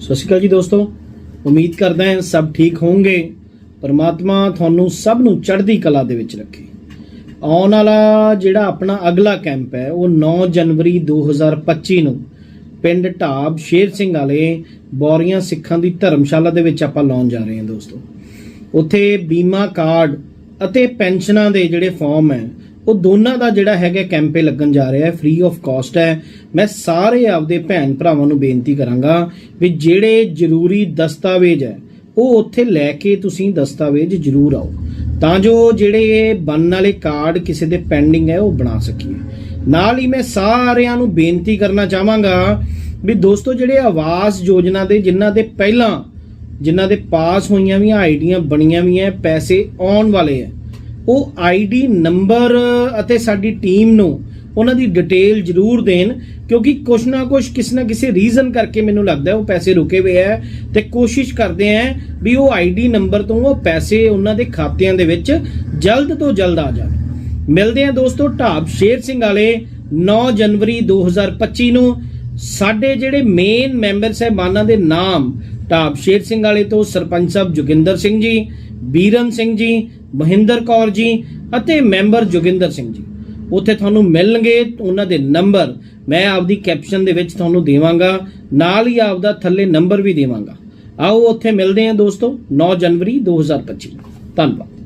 ਸਤਿ ਸ਼੍ਰੀ ਅਕਾਲ ਜੀ ਦੋਸਤੋ। ਉਮੀਦ ਕਰਦਾ ਹਾਂ ਸਭ ਠੀਕ ਹੋਵੋਗੇ। ਪਰਮਾਤਮਾ ਤੁਹਾਨੂੰ ਸਭ ਨੂੰ ਚੜ੍ਹਦੀ ਕਲਾ ਦੇ ਵਿੱਚ ਰੱਖੇ। ਆਉਣ ਵਾਲਾ ਜਿਹੜਾ ਆਪਣਾ ਅਗਲਾ ਕੈਂਪ ਹੈ, ਉਹ 9 ਜਨਵਰੀ 2025 ਨੂੰ ਪਿੰਡ ਢਾਬ ਸ਼ੇਰ ਸਿੰਘ ਵਾਲੇ ਬੌਰੀਆਂ ਸਿੱਖਾਂ ਦੀ ਧਰਮਸ਼ਾਲਾ ਦੇ ਵਿੱਚ ਆਪਾਂ ਲਾਉਣ ਜਾ ਰਹੇ ਹਾਂ ਦੋਸਤੋ। ਉੱਥੇ ਬੀਮਾ ਕਾਰਡ ਅਤੇ ਪੈਨਸ਼ਨਾਂ ਦੇ ਜਿਹੜੇ ਫਾਰਮ ਹੈ ਉਹ ਦੋਨਾਂ ਦਾ ਜਿਹੜਾ ਹੈਗਾ ਕੈਂਪੇ ਲੱਗਣ ਜਾ ਰਿਹਾ ਹੈ ਫ੍ਰੀ ਆਫ ਕਾਸਟ ਹੈ। ਮੈਂ ਸਾਰੇ ਆਪਦੇ ਭੈਣ ਭਰਾਵਾਂ ਨੂੰ ਬੇਨਤੀ ਕਰਾਂਗਾ ਵੀ ਜਿਹੜੇ ਜ਼ਰੂਰੀ ਦਸਤਾਵੇਜ਼ ਹੈ, ਉਹ ਉੱਥੇ ਲੈ ਕੇ ਤੁਸੀਂ ਦਸਤਾਵੇਜ਼ ਜ਼ਰੂਰ ਆਓ। ਤਾਂ ਜੋ ਜਿਹੜੇ ਬਣਨ ਵਾਲੇ ਕਾਰਡ ਕਿਸੇ ਦੇ ਪੈਂਡਿੰਗ ਹੈ, ਉਹ ਬਣਾ ਸਕੀਏ। ਨਾਲ ਹੀ ਮੈਂ ਸਾਰਿਆਂ ਨੂੰ ਬੇਨਤੀ ਕਰਨਾ ਚਾਹਾਂਗਾ ਵੀ ਦੋਸਤੋ, ਜਿਹੜੇ ਆਵਾਸ ਯੋਜਨਾ ਦੇ, ਜਿਨ੍ਹਾਂ ਦੇ ਪਹਿਲਾਂ, ਜਿਨ੍ਹਾਂ ਦੇ ਪਾਸ ਹੋਈਆਂ ਵੀ ਆਈਡੀਆਂ ਬਣੀਆਂ ਵੀ ਐ ਪੈਸੇ ਆਉਣ ਵਾਲੇ ਐ ਉਹ ਆਈਡੀ ਨੰਬਰ ਅਤੇ ਸਾਡੀ ਟੀਮ ਨੂੰ ਉਹਨਾਂ ਦੀ ਡਿਟੇਲ ਜ਼ਰੂਰ ਦੇਣ, ਕਿਉਂਕਿ ਕੁਛ ਨਾ ਕੁਛ ਕਿਸ ਨਾ ਕਿਸੇ ਰੀਜ਼ਨ ਕਰਕੇ ਮੈਨੂੰ ਲੱਗਦਾ ਉਹ ਪੈਸੇ ਰੁਕੇ ਹੋਏ ਐ ਤੇ ਕੋਸ਼ਿਸ਼ ਕਰਦੇ ਐ ਵੀ ਉਹ ਆਈਡੀ ਨੰਬਰ ਤੋਂ ਉਹ ਪੈਸੇ ਉਹਨਾਂ ਦੇ ਖਾਤਿਆਂ ਦੇ ਵਿੱਚ ਜਲਦ ਤੋਂ ਜਲਦ ਆ ਜਾਣ। ਮਿਲਦੇ ਆ ਦੋਸਤੋ ਢਾਬ ਸ਼ੇਰ ਸਿੰਘ ਵਾਲੇ 9 ਜਨਵਰੀ 2025 ਨੂੰ। ਸਾਡੇ ਜਿਹੜੇ ਮੇਨ ਮੈਂਬਰ ਸਹਿਬਾਨਾਂ ਦੇ ਨਾਮ ਢਾਬ ਸ਼ੇਰ ਸਿੰਘ ਵਾਲੇ ਤੋਂ ਸਰਪੰਚ ਸਾਹਿਬ ਜੋਗਿੰਦਰ ਸਿੰਘ ਜੀ, ਬੀਰਨ ਸਿੰਘ ਜੀ, ਮਹਿੰਦਰ ਕੌਰ ਜੀ ਅਤੇ ਮੈਂਬਰ ਜੋਗਿੰਦਰ ਸਿੰਘ ਜੀ। ਉੱਥੇ ਤੁਹਾਨੂੰ ਮਿਲਣਗੇ, ਉਹਨਾਂ ਦੇ ਨੰਬਰ ਮੈਂ ਆਪਦੀ ਕੈਪਸ਼ਨ ਦੇ ਵਿੱਚ ਤੁਹਾਨੂੰ ਦੇਵਾਂਗਾ, ਨਾਲ ਹੀ ਆਪਦਾ ਥੱਲੇ ਨੰਬਰ ਵੀ ਦੇਵਾਂਗਾ। ਆਓ ਉੱਥੇ ਮਿਲਦੇ ਹਾਂ ਦੋਸਤੋ 9 ਜਨਵਰੀ 2025 ਧੰਨਵਾਦ।